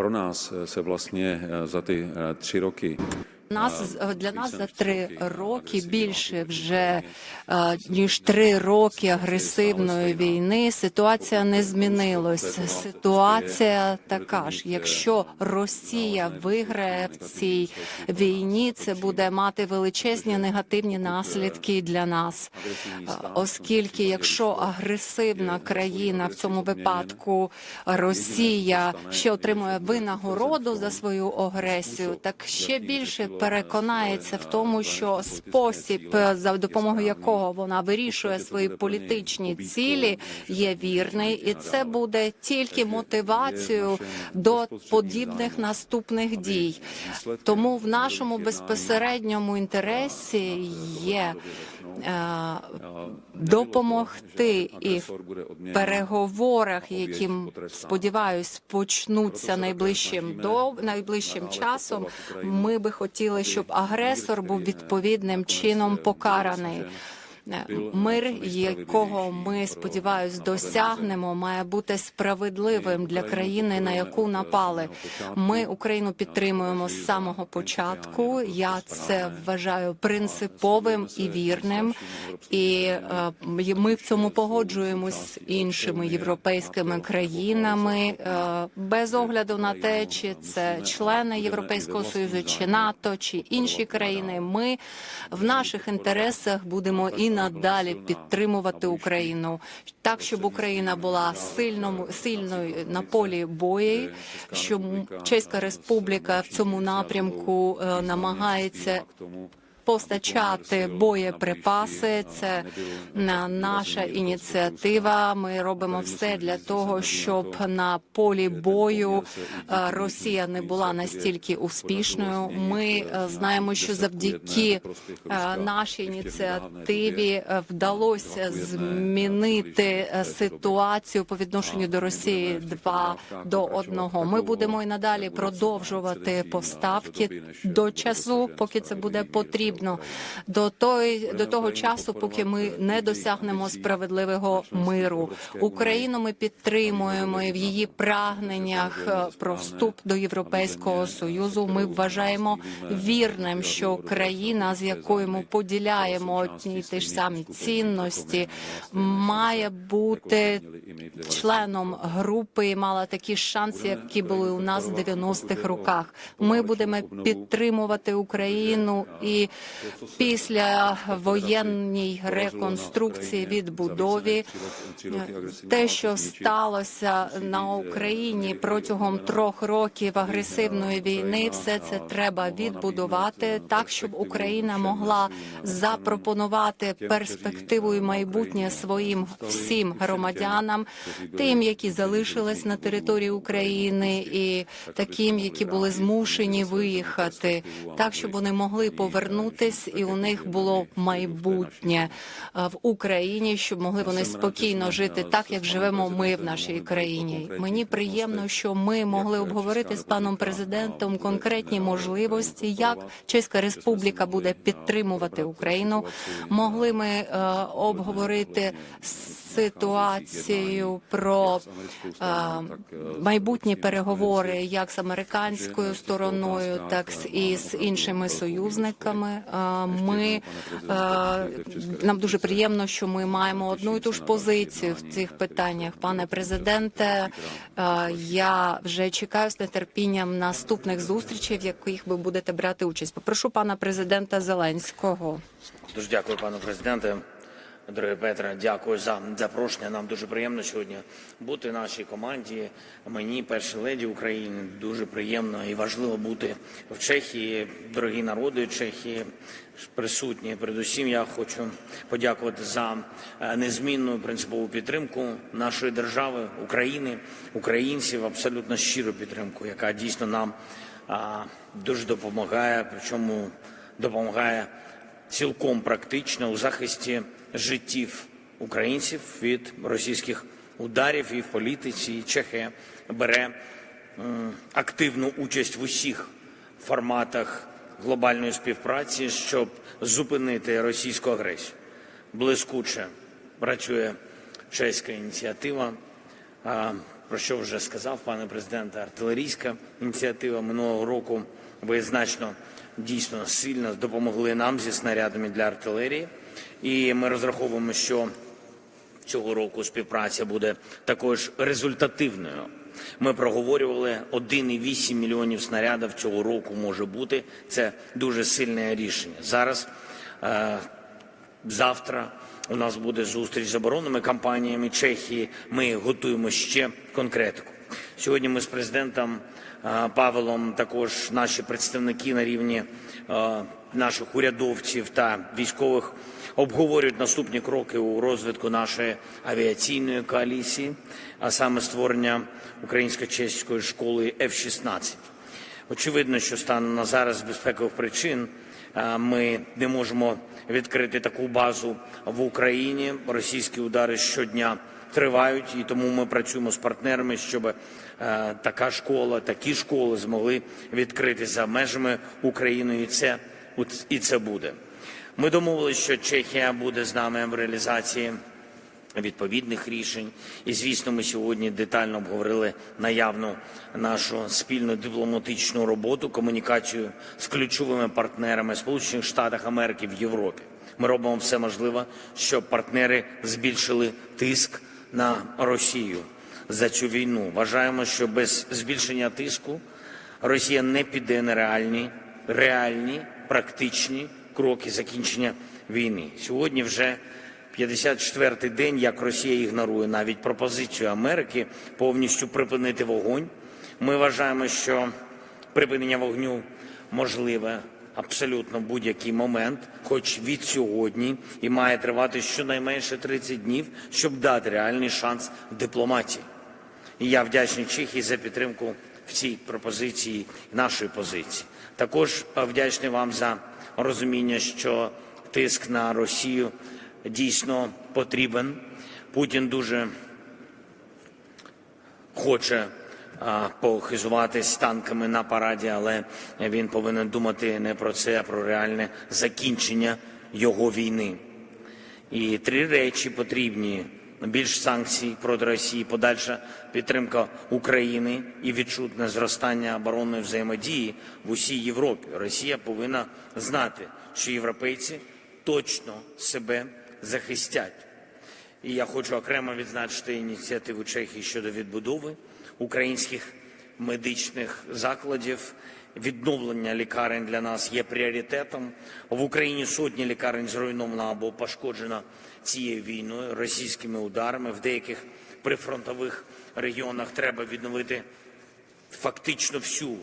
pro nás eh, se vlastně eh, za ty eh, tři roky Нас для нас за три роки більше вже е, ніж три роки агресивної війни. Ситуація не змінилась. Ситуація така ж. Якщо Росія виграє в цій війні, це буде мати величезні негативні наслідки для нас, Е, оскільки якщо агресивна країна в цьому випадку Росія ще отримує винагороду за свою агресію, так ще більше переконається в тому, що спосіб, за допомогою якого вона вирішує свої політичні цілі, є вірний, і це буде тільки мотивацією до подібних наступних дій. Тому в нашому безпосередньому інтересі є допомогти і в переговорах, які сподіваюсь почнуться найближчим до найближчим часом. Ми би хотіли, щоб агресор був відповідним чином покараний. Мир, якого ми сподіваюсь, досягнемо, має бути справедливим для країни, на яку напали. Ми Україну підтримуємо з самого початку. Я це вважаю принциповим і вірним, і е, ми в цьому погоджуємось з іншими європейськими країнами е, без огляду на те, чи це члени Європейського союзу, чи НАТО, чи інші країни. Ми в наших інтересах будемо і надалі підтримувати Україну так, щоб Україна була сильному сильною на полі бою, щоб Чеська Республіка в цьому напрямку е, намагається постачати боєприпаси. Це наша ініціатива. Ми робимо все для того, щоб на полі бою е, Росія не була настільки успішною. Ми е, знаємо, що завдяки е, нашій ініціативі вдалося змінити ситуацію по відношенню до Росії 2 до 1. Ми будемо і надалі продовжувати поставки до часу, поки це буде потрібно. До той до того часу, поки ми не досягнемо справедливого миру. Україну ми підтримуємо і в її прагненнях е, про вступ до Європейського союзу. Ми вважаємо вірним, що країна, з якою ми поділяємо одні й ті ж самі цінності, має бути членом групи мала такі шанси, які були у нас в 90-х роках. Ми будемо підтримувати Україну і після воєнній реконструкції відбудові те, що сталося на Україні протягом трьох років агресивної війни, все це треба відбудувати так, щоб Україна могла запропонувати перспективу і майбутнє своїм всім громадянам, тим, які залишились на території України, і таким, які були змушені виїхати, так щоб вони могли повернутись, і у них було майбутнє е, в Україні, щоб могли вони спокійно жити так, як живемо ми в нашій країні. Мені приємно, що ми могли обговорити з паном президентом конкретні можливості, як Чеська Республіка буде підтримувати Україну. Могли ми е, обговорити ситуацію про е, майбутні переговори як з американською стороною, так і з іншими союзниками. Ми нам дуже приємно, що ми маємо одну і ту ж позицію в цих питаннях. Пане президенте, я вже чекаю з нетерпінням наступних зустрічей, в яких ви будете брати участь. Попрошу пана президента Зеленського. Дуже дякую, пане президенте. Дорогі Петре, дякую за запрошення. Нам дуже приємно сьогодні бути в нашій команді. Мені, першій леді України, дуже приємно і важливо бути в Чехії. Дорогі народи Чехії присутні. Передусім, я хочу подякувати за е, незмінну принципову підтримку нашої держави, України, українців, абсолютно щиру підтримку, яка дійсно нам дуже допомагає. Причому допомагає цілком практично у захисті життів українців від російських ударів і в політиці. І Чехія бере активну участь в усіх форматах глобальної співпраці, щоб зупинити російську агресію. Блискуче працює чеська ініціатива. Про що вже сказав пане президент, артилерійська ініціатива минулого року. Ви значно дійсно сильно допомогли нам зі снарядами для артилерії, і ми розраховуємо, що цього року співпраця буде також результативною. Ми проговорювали 1,8 мільйонів снарядів цього року може бути. Це дуже сильне рішення. Зараз е, завтра у нас буде зустріч з оборонними компаніями Чехії. Ми готуємо ще конкретику. Сьогодні ми з президентом Павелом, також наші представники на рівні наших урядовців та військових обговорюють наступні кроки у розвитку нашої авіаційної коаліції, а саме створення українсько-чеської школи F-16. Очевидно, що станом на зараз з безпекових причин ми не можемо відкрити таку базу в Україні. Російські удари щодня тривають, і тому ми працюємо з партнерами, щоб е, така школа, такі школи змогли відкрити за межами України, і це і це буде. Ми домовилися, що Чехія буде з нами в реалізації відповідних рішень. І звісно, ми сьогодні детально обговорили наявну нашу спільну дипломатичну роботу, комунікацію з ключовими партнерами Сполучених Штатів Америки в Європі. Ми робимо все можливе, щоб партнери збільшили тиск на Росію за цю війну. Вважаємо, що без збільшення тиску Росія не піде на реальні, реальні практичні кроки закінчення війни. Сьогодні вже 54-й день, як Росія ігнорує навіть пропозицію Америки повністю припинити вогонь. Ми вважаємо, що припинення вогню можливе абсолютно будь-який момент, хоч від сьогодні, і має тривати щонайменше 30 днів, щоб дати реальний шанс дипломатії. І я вдячний Чехії за підтримку в цій пропозиції нашої позиції. Також вдячний вам за розуміння, що тиск на Росію дійсно потрібен. Путін дуже хоче похизуватись танками на параді, але він повинен думати не про це, а про реальне закінчення його війни. І три речі потрібні: більш санкцій проти Росії, подальша підтримка України і відчутне зростання оборонної взаємодії в усій Європі. Росія повинна знати, що європейці точно себе захистять. І я хочу окремо відзначити ініціативу Чехії щодо відбудови українських медичних закладів. Відновлення лікарень для нас є пріоритетом. В Україні сотні лікарень зруйновано або пошкоджено цією війною, російськими ударами. В деяких прифронтових регіонах треба відновити фактично всю,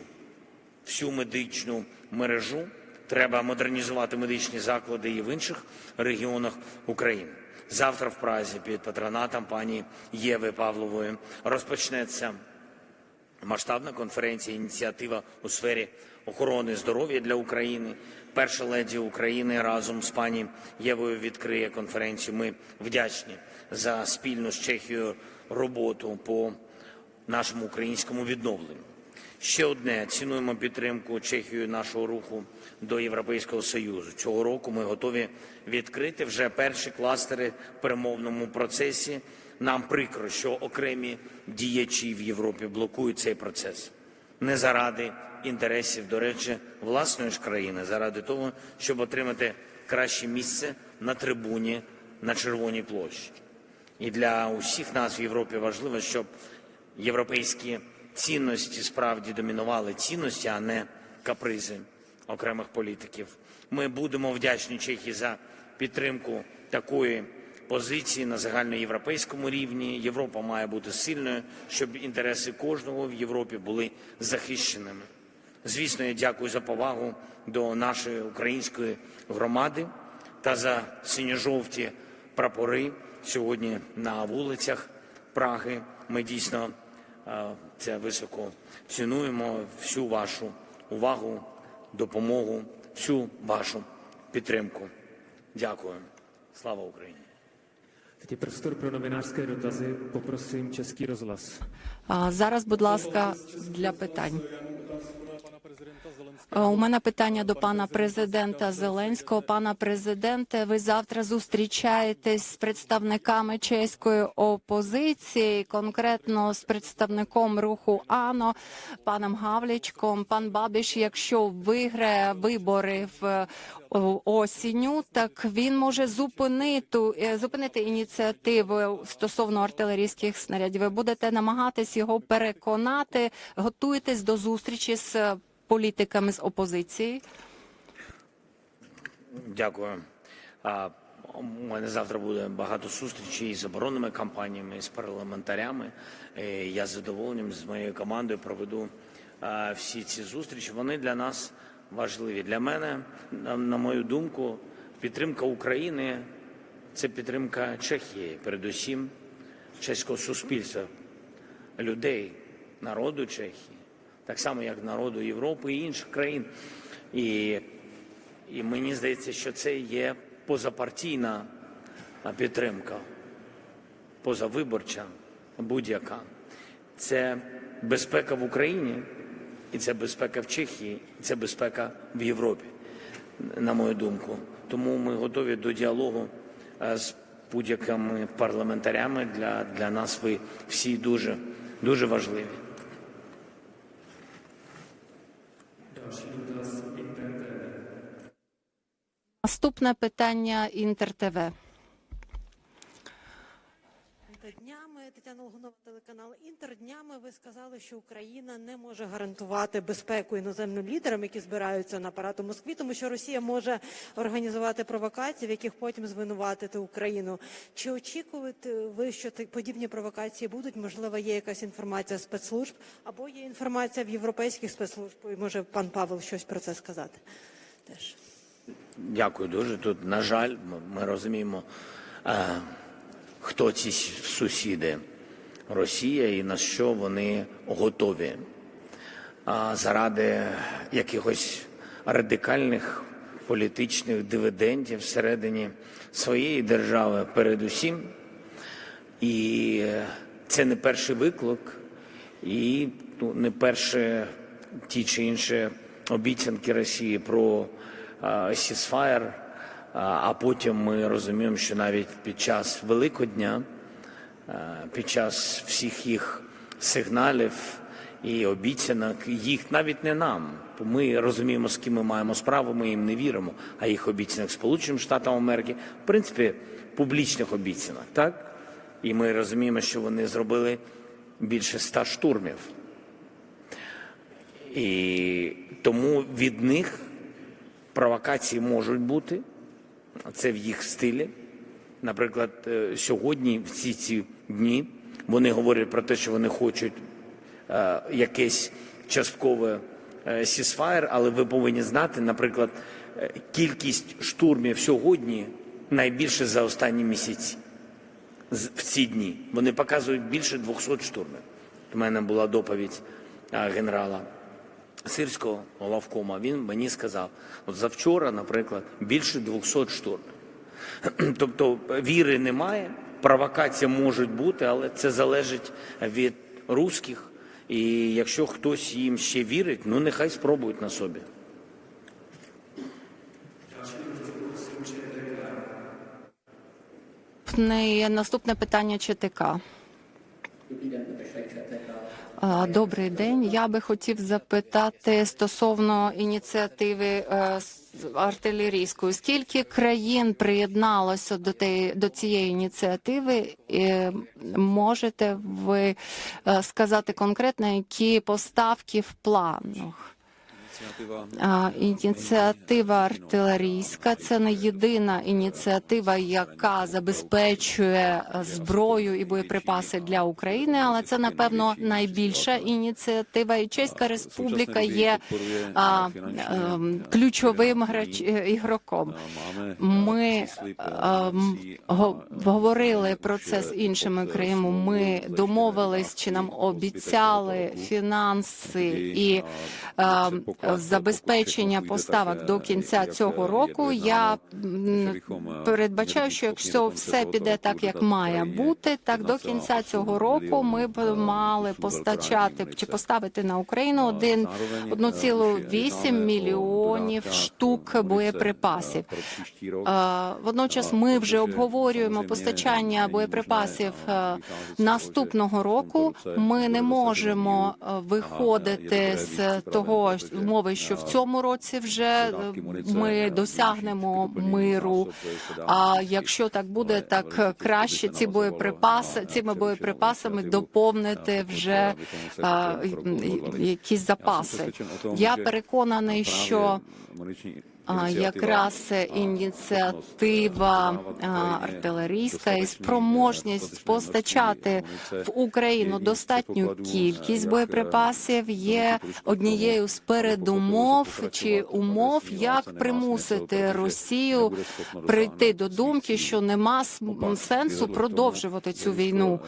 всю медичну мережу. Треба модернізувати медичні заклади і в інших регіонах України. Завтра в Празі під патронатом пані Єви Павлової розпочнеться масштабна конференція ініціатива у сфері охорони здоров'я для України. Перша леді України разом з пані Євою відкриє конференцію. Ми вдячні за спільну з Чехією роботу по нашому українському відновленню. Ще одне цінуємо підтримку Чехією нашого руху до Європейського союзу. Цього року ми готові відкрити вже перші кластери в перемовному процесі. Нам прикро, що окремі діячі в Європі блокують цей процес не заради інтересів, до речі, власної ж країни, заради того, щоб отримати краще місце на трибуні на Червоній площі. І для усіх нас в Європі важливо, щоб європейські цінності справді домінували цінності, а не капризи окремих політиків. Ми будемо вдячні Чехії за підтримку такої позиції на загальноєвропейському рівні. Європа має бути сильною, щоб інтереси кожного в Європі були захищеними. Звісно, я дякую за повагу до нашої української громади та за синьо-жовті прапори сьогодні на вулицях Праги. Ми дійсно це високо цінуємо всю вашу увагу, допомогу, всю вашу підтримку. Дякую. Слава Україні! Тоді простор про pro novinářské dotazy. чеський розлас. А зараз, будь ласка, для питань. У мене питання до пана президента Зеленського. Пана президенте, ви завтра зустрічаєтесь з представниками чеської опозиції, конкретно з представником руху АНО, паном Гавлічком. Пан Бабіш, якщо виграє вибори в е, осінню, так він може зупинити, е, зупинити ініціативу стосовно артилерійських снарядів. Ви будете намагатись його переконати, готуєтесь до зустрічі з е, політиками з опозиції. Дякую. У мене завтра буде багато зустрічей з оборонними компаніями, з парламентарями. Я з задоволенням з моєю командою проведу всі ці зустрічі. Вони для нас важливі. Для мене, на мою думку, підтримка України це підтримка Чехії, передусім чеського суспільства, людей, народу Чехії, так само як народу Європи і інших країн. І і мені здається, що це є позапартійна підтримка, позавиборча будь-яка. Це безпека в Україні, і це безпека в Чехії, і це безпека в Європі, на мою думку. Тому ми готові до діалогу з будь-якими парламентарями. Для, для нас ви всі дуже, дуже важливі. Наступне питання Інтер ТВ. Ви що Україна не може гарантувати безпеку іноземним лідерам, які збираються на парад у Москві, тому що Росія може організувати провокації, в яких потім звинуватити Україну. Чи очікуєте ви, що подібні провокації будуть? Можливо, є якась інформація спецслужб або є інформація в європейських спецслужб? І може пан Павел щось про це сказати? Теж. Дякую дуже. Тут, на жаль, ми- ми розуміємо, е, хто ці сусіди Росія і на що вони готові. Заради якихось радикальних політичних дивидендів всередині своєї держави, передусім. І це не перший виклик, і ну, не перші ті чи інші обіцянки Росії про сісфаєр. А потім ми розуміємо, що навіть під час Великодня, під час всіх їх сигналів і обіцянок, їх навіть не нам. Ми розуміємо, з ким ми маємо справу, ми їм не віримо. А їх обіцянок Сполученим Штатам Америки, в принципі, публічних обіцянок, так? І ми розуміємо, що вони зробили більше ста штурмів. І тому від них провокації можуть бути, це в їх стилі. Наприклад, е, сьогодні, всі ці ці дні, вони говорять про те, що вони хочуть е, якесь часткове е, сісфаєр, але ви повинні знати, наприклад, е, кількість штурмів сьогодні найбільше за останні місяці в ці дні. Вони показують більше 200 штурмів. У мене була доповідь генерала Сирського главкома. Він мені сказав, от завчора, наприклад, більше 200 штурмів. Тобто віри немає, провокації можуть бути, але це залежить від русських. І якщо хтось їм ще вірить, ну нехай спробують на собі. Наступне- питання ЧТК. Добрий день. Я би хотів запитати стосовно ініціативи артилерійської. Скільки країн приєдналося до те, до цієї ініціативи? І можете ви е, сказати конкретно, які поставки в планах? А, Ініціатива артилерійська це не єдина ініціатива, яка забезпечує е, зброю і боєприпаси для України, але це напевно найбільша ініціатива. І Чеська Республіка є а, ем, ключовим грач е, ігроком. Ми ем, го- говорили про це з іншими країнами. Ми домовились, чи нам обіцяли фінанси і ем, забезпечення поставок до кінця цього року. Я передбачаю, що якщо все піде так, як має бути, так до кінця цього року ми б мали постачати чи поставити на Україну один 1,8 мільйонів штук боєприпасів. Водночас ми вже обговорюємо постачання боєприпасів наступного року. Ми не можемо виходити з того умови, що в цьому році вже е, ми досягнемо миру. А якщо так буде, так краще ці боєприпаси цими боєприпасами доповнити вже а, якісь запаси. Я переконаний, що якраз ініціатива артилерійська і спроможність постачати в Україну достатню кількість боєприпасів є однією з передумов чи умов, як примусити Росію прийти до думки, що нема сенсу продовжувати цю війну.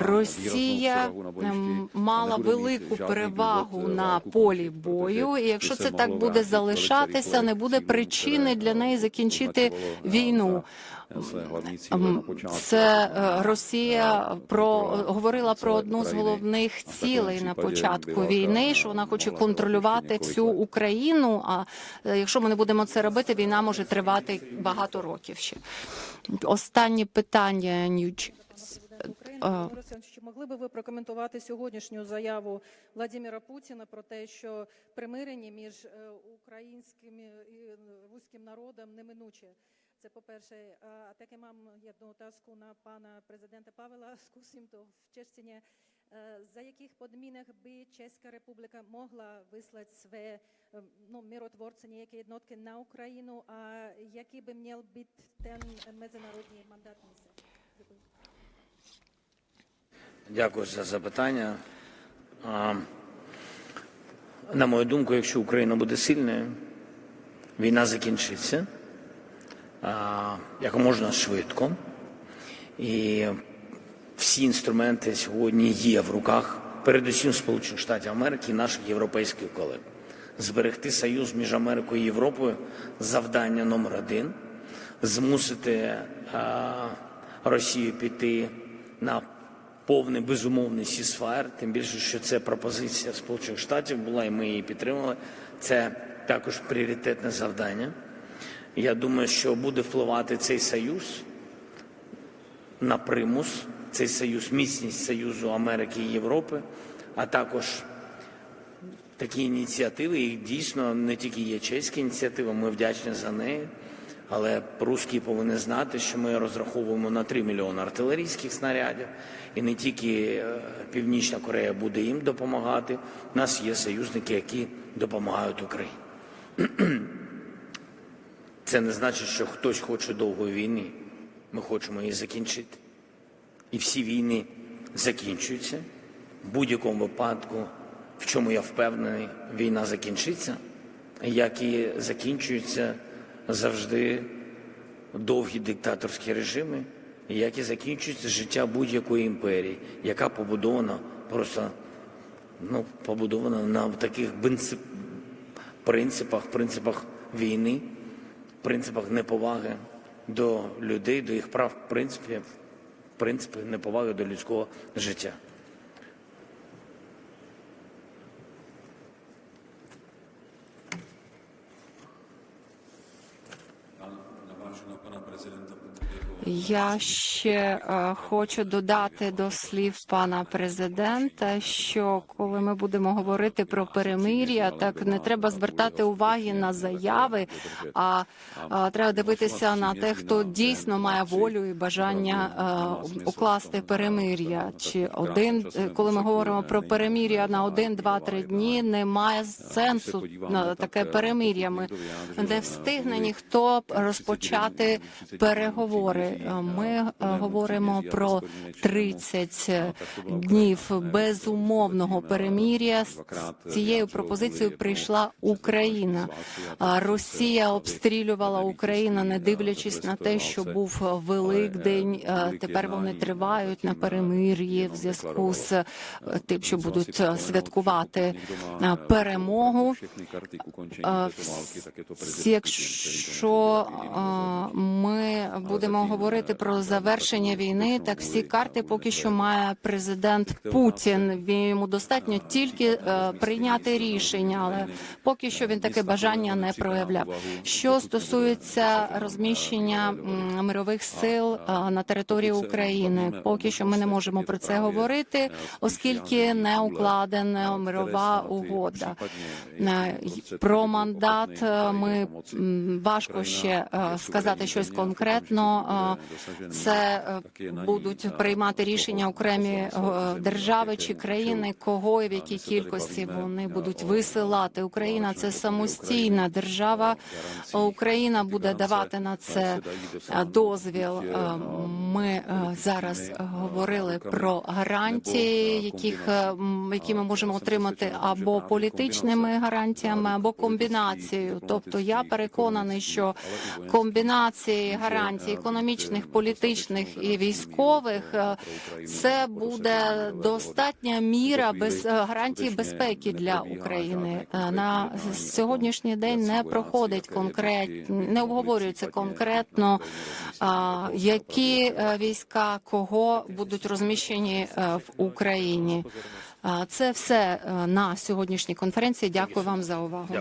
Росія ем, мала велику перевагу на полі бою, і якщо це так буде залишатися, не буде причини для неї закінчити війну. Ем, Це е, Росія про говорила про одну з головних цілей на початку війни, що вона хоче контролювати всю Україну. А е, якщо ми не будемо це робити, війна може тривати багато років ще. Останнє питання Нюч. України, чи могли би ви прокоментувати сьогоднішню заяву Владимира Путіна про те, що примирення між е, українським і руським народом неминуче? Це по-перше. А таке мам одну отазку на пана президента Павла Скусімто в Чечні. Е, За яких подмінок би Чеська Республіка могла вислати свої е, ну, миротворці, ніякі єднотки на Україну, а який би мав бути міжнародний мандат місяць? Дякую. За запитання. На мою думку, якщо Україна буде сильною, війна закінчиться як можна швидко. І всі інструменти сьогодні є в руках, передусім Сполучених Штатів Америки і наших європейських колег. Зберегти союз між Америкою і Європою завдання номер один змусити Росію піти на повний безумовний сісфаєр, тим більше, що це пропозиція Сполучених Штатів була, і ми її підтримали. Це також пріоритетне завдання. Я думаю, що буде впливати цей союз на примус, цей союз, міцність Союзу Америки і Європи, а також такі ініціативи, їх дійсно не тільки є чеська ініціатива, ми вдячні за неї. Але русські повинні знати, що ми розраховуємо на 3 мільйони артилерійських снарядів, і не тільки е, Північна Корея буде їм допомагати. У нас є союзники, які допомагають Україні. Це не значить, що хтось хоче довгої війни. Ми хочемо її закінчити. І всі війни закінчуються. В будь-якому випадку, в чому я впевнений, війна закінчиться, як і закінчуються завжди довгі диктаторські режими, як і закінчується життя будь-якої імперії, яка побудована просто ну, побудована на таких принципах, принципах війни, принципах неповаги до людей, до їх прав, принципів, принципи неповаги до людського життя. Я ще е, хочу додати до слів пана президента, що коли ми будемо говорити про перемир'я, так не треба звертати уваги на заяви, а, треба дивитися на те, хто дійсно має волю і бажання е, укласти перемир'я. Чи один, е, коли ми говоримо про перемир'я на один, два, три дні, немає сенсу на таке перемир'я. Ми не встигне ніхто розпочати переговори. Е, Ми е, говоримо про 30 днів безумовного перемір'я. З цією пропозицією прийшла Україна. Росія обстрілювала Україну, не дивлячись на те, що був Великдень. Е, Тепер вони тривають на перемир'ї в зв'язку з е, тим, що будуть е, святкувати е, перемогу. Е, Якщо е, ми будемо говорити про завершення війни, так всі карти поки що має президент Путін. Йому достатньо тільки е, прийняти рішення, але поки що він таке бажання не проявляв. Що стосується розміщення мирових сил е, на території України, поки що ми не можемо про це говорити, оскільки не укладена мирова угода. Е, Про мандат ми важко ще сказати щось конкретно. Це е, будуть приймати рішення окремі держави чи країни, кого і в якій кількості вони будуть висилати. Україна це самостійна держава. Україна буде давати на це е, дозвіл. Е, Ми зараз говорили про гарантії, яких які ми можемо отримати або політичними гарантіями, або комбінацією. Тобто я переконаний, що комбінації гарантій економічних, політичних і військових е, це буде достатня міра без е, гарантій безпеки для України. Е, На сьогоднішній день не проходить конкретно, не обговорюється конкретно, які е, війська кого будуть розміщені е, в Україні. Це все е, на сьогоднішній конференції. Дякую вам за увагу.